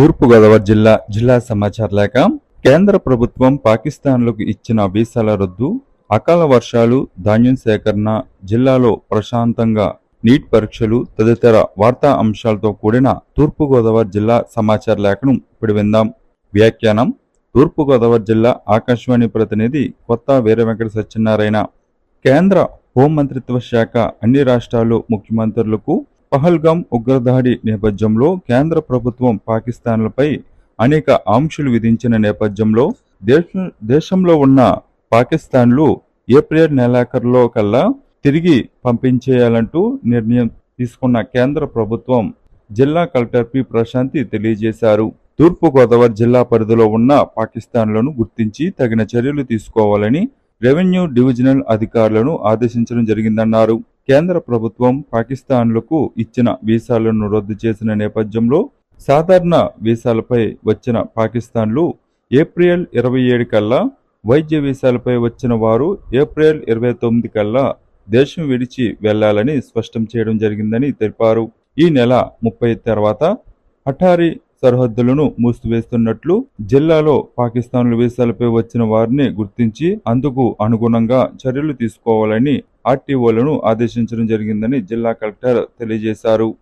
తూర్పుగోదావరి జిల్లా జిల్లా సమాచార లేఖ. కేంద్ర ప్రభుత్వం పాకిస్తాన్లకు ఇచ్చిన వీసాల రద్దు అకాల వర్షాలు ధాన్యం సేకరణ జిల్లాలో ప్రశాంతంగా నీట్ పరీక్షలు తదితర వార్తా అంశాలతో కూడిన తూర్పుగోదావరి జిల్లా సమాచార లేఖను ఇప్పుడు విందాం. వ్యాఖ్యానం తూర్పుగోదావరి జిల్లా ఆకాశవాణి ప్రతినిధి కొత్త వీర వెంకట సత్యనారాయణ. కేంద్ర హోంమంత్రిత్వ శాఖ అన్ని రాష్ట్రాలు ముఖ్యమంత్రులకు పహల్గాం ఉగ్రదాడి నేపథ్యంలో కేంద్ర ప్రభుత్వం పాకిస్తాన్లపై అనేక ఆంక్షలు విధించిన నేపథ్యంలో దేశ దేశంలో ఉన్న పాకిస్తాన్లు ఏప్రిల్ నెలాఖరులో కల్లా తిరిగి పంపించేయాలంటూ నిర్ణయం తీసుకున్న కేంద్ర ప్రభుత్వం జిల్లా కలెక్టర్ పి ప్రశాంతి తెలియజేశారు. తూర్పుగోదావరి జిల్లా పరిధిలో ఉన్న పాకిస్తాన్లను గుర్తించి తగిన చర్యలు తీసుకోవాలని రెవెన్యూ డివిజనల్ అధికారులను ఆదేశించడం జరిగిందన్నారు. కేంద్ర ప్రభుత్వం పాకిస్తాన్లకు ఇచ్చిన వీసాలను రద్దు చేసిన నేపథ్యంలో సాధారణ వీసాలపై వచ్చిన పాకిస్తాన్లు ఏప్రిల్ ఇరవై ఏడు కల్లా వైద్య వీసాలపై వచ్చిన వారు ఏప్రిల్ ఇరవై తొమ్మిది కల్లా దేశం విడిచి వెళ్ళాలని స్పష్టం చేయడం జరిగిందని తెలిపారు. ఈ నెల ముప్పై తర్వాత అటారీ సరిహద్దులను మూసివేస్తున్నట్లు జిల్లాలో పాకిస్తాన్లు వీసాలపై వచ్చిన వారిని గుర్తించి అందుకు అనుగుణంగా చర్యలు తీసుకోవాలని ఆర్టీఓలను ఆదేశించడం జరిగిందని జిల్లా కలెక్టర్ తెలియజేశారు.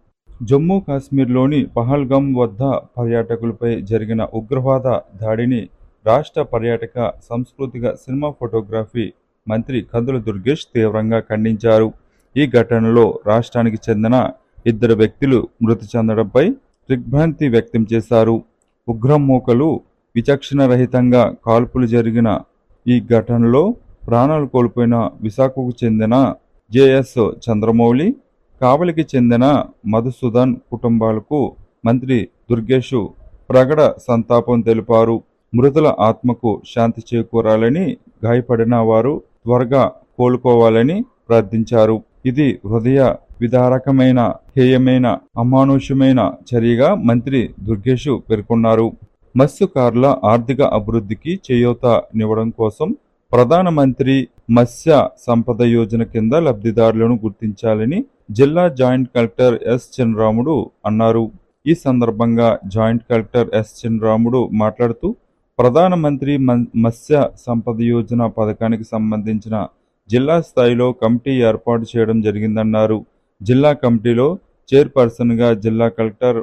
జమ్మూ కాశ్మీర్లోని పహల్గాం వద్ద పర్యాటకులపై జరిగిన ఉగ్రవాద దాడిని రాష్ట్ర పర్యాటక సాంస్కృతిక సినిమా ఫోటోగ్రఫీ మంత్రి కందుల దుర్గేష్ తీవ్రంగా ఖండించారు. ఈ ఘటనలో రాష్ట్రానికి చెందిన ఇద్దరు వ్యక్తులు మృతి చెందడంపై దిగ్భ్రాంతి వ్యక్తం చేశారు. ఉగ్రమూకలు విచక్షణరహితంగా కాల్పులు జరిగిన ఈ ఘటనలో ప్రాణాలు కోల్పోయిన విశాఖకు చెందిన జేఎస్ చంద్రమౌళి కావలికి చెందిన మధుసూదన్ కుటుంబాలకు మంత్రి దుర్గేషు ప్రగడ సంతాపం తెలిపారు. మృతుల ఆత్మకు శాంతి చేకూరాలని గాయపడిన వారు త్వరగా కోలుకోవాలని ప్రార్థించారు. ఇది హృదయ విదారకమైన హేయమైన అమానుషమైన చర్యగా మంత్రి దుర్గేషు పేర్కొన్నారు. మత్స్యకారుల ఆర్థిక అభివృద్ధికి చేయూతనివ్వడం కోసం ప్రధానమంత్రి మత్స్య సంపద యోజన కింద లబ్ధిదారులను గుర్తించాలని జిల్లా జాయింట్ కలెక్టర్ ఎస్ చినరాముడు అన్నారు. ఈ సందర్భంగా జాయింట్ కలెక్టర్ ఎస్ చినరాముడు మాట్లాడుతూ ప్రధానమంత్రి మన్- మత్స్య సంపద యోజన పథకానికి సంబంధించిన జిల్లా స్థాయిలో కమిటీ ఏర్పాటు చేయడం జరిగిందన్నారు. జిల్లా కమిటీలో చైర్పర్సన్గా జిల్లా కలెక్టర్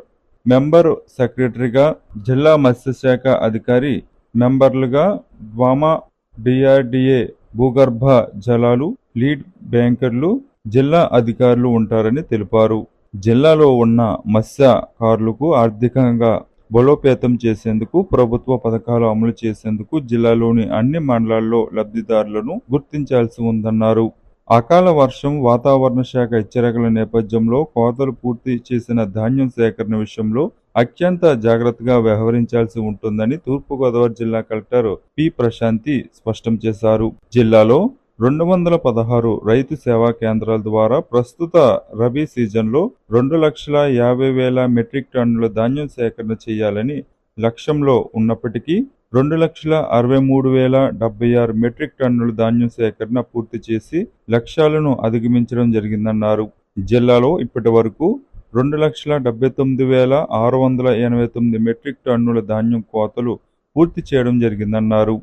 మెంబర్ సెక్రటరీగా జిల్లా మత్స్యశాఖ అధికారి మెంబర్లుగా డ్వామా డిఆర్డిఏ భూగర్భ జలాలు లీడ్ బ్యాంకర్లు జిల్లా అధికారులు ఉంటారని తెలిపారు. జిల్లాలో ఉన్న మత్స్యకారులకు ఆర్థికంగా బలోపేతం చేసేందుకు ప్రభుత్వ పథకాలు అమలు చేసేందుకు జిల్లాలోని అన్ని మండలాల్లో లబ్ధిదారులను గుర్తించాల్సి ఉందన్నారు. అకాల వర్షం వాతావరణ శాఖ హెచ్చరికల నేపథ్యంలో కోతలు పూర్తి చేసిన ధాన్యం సేకరణ విషయంలో అత్యంత జాగ్రత్తగా వ్యవహరించాల్సి ఉంటుందని తూర్పుగోదావరి జిల్లా కలెక్టర్ పి ప్రశాంతి స్పష్టం చేశారు. జిల్లాలో రెండు వందల పదహారు రైతు సేవా కేంద్రాల ద్వారా ప్రస్తుత రబీ సీజన్లో రెండు లక్షల యాభై వేల మెట్రిక్ టన్నుల ధాన్యం సేకరణ చేయాలని లక్ష్యంలో ఉన్నప్పటికీ రెండు లక్షల అరవై మూడు వేల డెబ్బై ఆరు మెట్రిక్ టన్నుల ధాన్యం సేకరణ పూర్తి చేసి లక్ష్యాలను అధిగమించడం జరిగిందన్నారు. జిల్లాలో ఇప్పటి వరకు రెండు లక్షల డెబ్బై తొమ్మిది వేల ఆరు వందల ఎనభై తొమ్మిది మెట్రిక్ టన్నుల ధాన్యం కోతలు పూర్తి చేయడం జరిగిందన్నారు.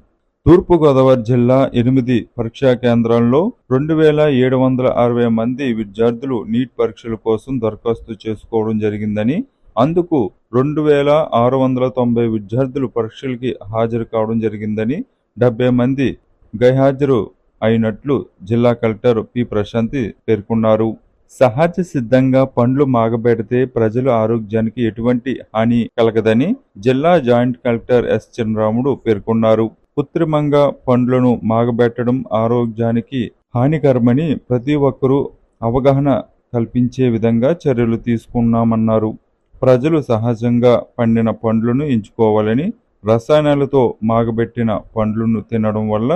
తూర్పుగోదావరి జిల్లా ఎనిమిది పరీక్షా కేంద్రాల్లో రెండు వేల ఏడు వందల అరవై మంది విద్యార్థులు నీట్ పరీక్షల కోసం దరఖాస్తు చేసుకోవడం జరిగిందని అందుకు రెండు వేల ఆరు వందల తొంభై విద్యార్థులు పరీక్షలకి హాజరు కావడం జరిగిందని డెబ్బై మంది గైహాజరు అయినట్లు జిల్లా కలెక్టర్ పి ప్రశాంతి పేర్కొన్నారు. సహజ సిద్ధంగా పండ్లు మాగబెడితే ప్రజల ఆరోగ్యానికి ఎటువంటి హాని కలగదని జిల్లా జాయింట్ కలెక్టర్ ఎస్ చినరాముడు పేర్కొన్నారు. కృత్రిమంగా పండ్లను మాగబెట్టడం ఆరోగ్యానికి హానికరమని ప్రతి ఒక్కరూ అవగాహన కల్పించే విధంగా చర్యలు తీసుకున్నామన్నారు. ప్రజలు సహజంగా పండిన పండ్లను ఎంచుకోవాలని రసాయనాలతో మాగబెట్టిన పండ్లను తినడం వల్ల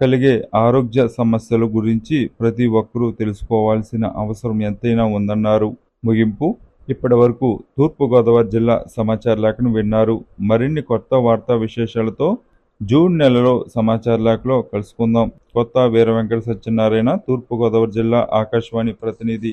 కలిగే ఆరోగ్య సమస్యల గురించి ప్రతి ఒక్కరూ తెలుసుకోవాల్సిన అవసరం ఎంతైనా ఉందన్నారు. ముగింపు. ఇప్పటి వరకు తూర్పుగోదావరి జిల్లా సమాచార లేఖను విన్నారు. మరిన్ని కొత్త వార్తా విశేషాలతో జూన్ నెలలో సమాచార లేఖలో కలుసుకుందాం. కొత్త వీర వెంకట సత్యనారాయణ తూర్పుగోదావరి జిల్లా ఆకాశవాణి ప్రతినిధి.